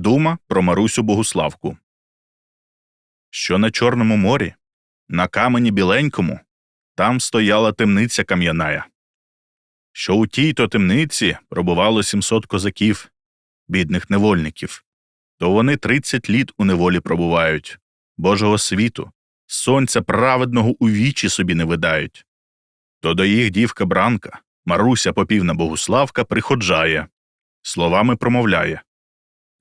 Дума про Марусю Богуславку. Що на Чорному морі, на камені біленькому, там стояла темниця кам'яная. Що у тій то темниці пробувало 700 козаків, бідних невольників, то вони 30 літ у неволі пробувають, Божого світу, сонця праведного у вічі собі не видають. То до їх дівка Бранка, Маруся Попівна Богуславка, приходжає, словами промовляє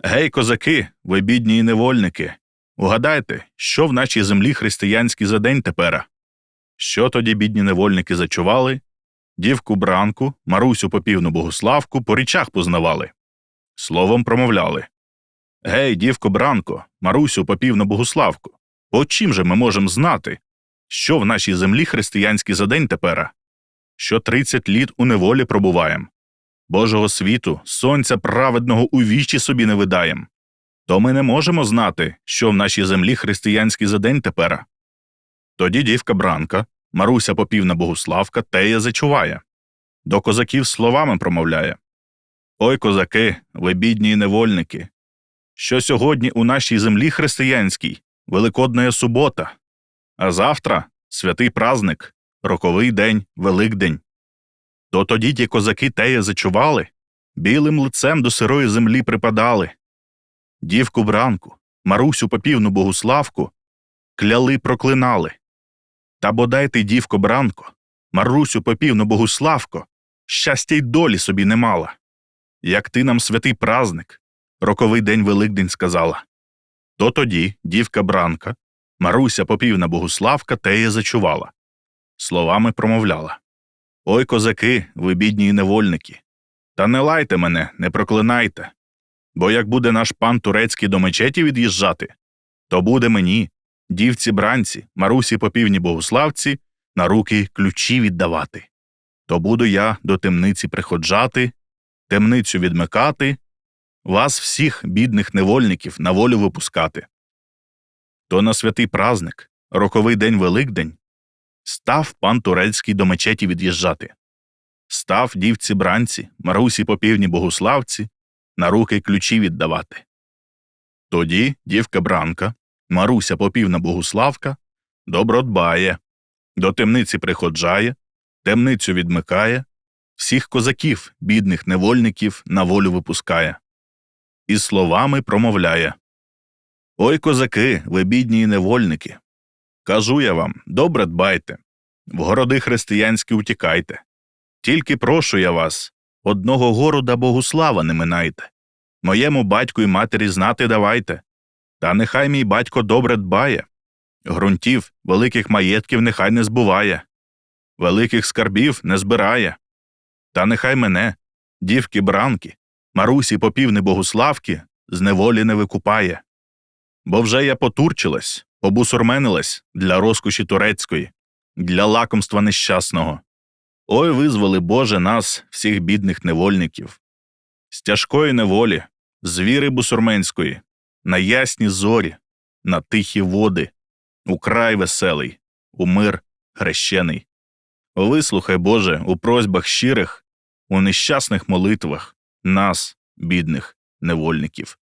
Гей, козаки, ви бідні і невольники, угадайте, що в нашій землі християнській за день тепера? Що тоді бідні невольники зачували? Дівку Бранку, Марусю Попівну Богуславку по річах познавали. Словом промовляли Гей, дівко Бранко, Марусю Попівну Богуславку, по чим же ми можемо знати, що в нашій землі християнській за день тепера? Що тридцять літ у неволі пробуваєм, Божого світу, сонця праведного у вічі собі не видаєм. То ми не можемо знати, що в нашій землі християнський за день тепера. Тоді дівка Бранка, Маруся Попівна Богуславка теє зачуває. До козаків словами промовляє Ой, козаки, ви бідні невольники. Що сьогодні у нашій землі християнській Великодна субота, а завтра святий праздник, роковий день, Великдень. То тоді ті козаки теє зачували, білим лицем до сирої землі припадали. Дівку бранку, Марусю Попівну Богуславку кляли проклинали. Та бодай ти, дівко бранко, Марусю Попівну Богуславко, щастя й долі собі не мала. Як ти нам святий праздник, роковий день Великдень сказала. То тоді дівка бранка, Маруся Попівна Богуславка теє зачувала. Словами промовляла Ой, козаки, ви бідні невольники. Та не лайте мене, не проклинайте. Бо як буде наш пан турецький до мечеті від'їжджати, то буде мені, дівці бранці, Марусі Попівні Богуславці, на руки ключі віддавати. То буду я до темниці приходжати, темницю відмикати, вас всіх, бідних невольників, на волю випускати. То на святий праздник, роковий день Великдень, став пан турецький до мечеті від'їжджати. Став дівці бранці, Марусі Попівні Богуславці, на руки ключі віддавати. Тоді дівка бранка, Маруся Попівна Богуславка, добро дбає, до темниці приходжає, темницю відмикає, всіх козаків, бідних невольників, на волю випускає. І словами промовляє Ой, козаки, ви бідні невольники. Кажу я вам, добре дбайте, в городи християнські утікайте. Тільки прошу я вас, одного города Богуслава не минайте. Моєму батьку й матері знати давайте. Та нехай мій батько добре дбає. Грунтів, великих маєтків нехай не збуває, великих скарбів не збирає. Та нехай мене, дівки бранки, Марусі попівни Богуславки, з неволі не викупає. Бо вже я потурчилась, побусурменилась для розкоші турецької, для лакомства нещасного. Ой, визволи, Боже, нас, всіх бідних невольників, з тяжкої неволі, з віри бусурменської, на ясні зорі, на тихі води, у край веселий, у мир хрещений. Вислухай, Боже, у просьбах щирих, у нещасних молитвах нас, бідних невольників.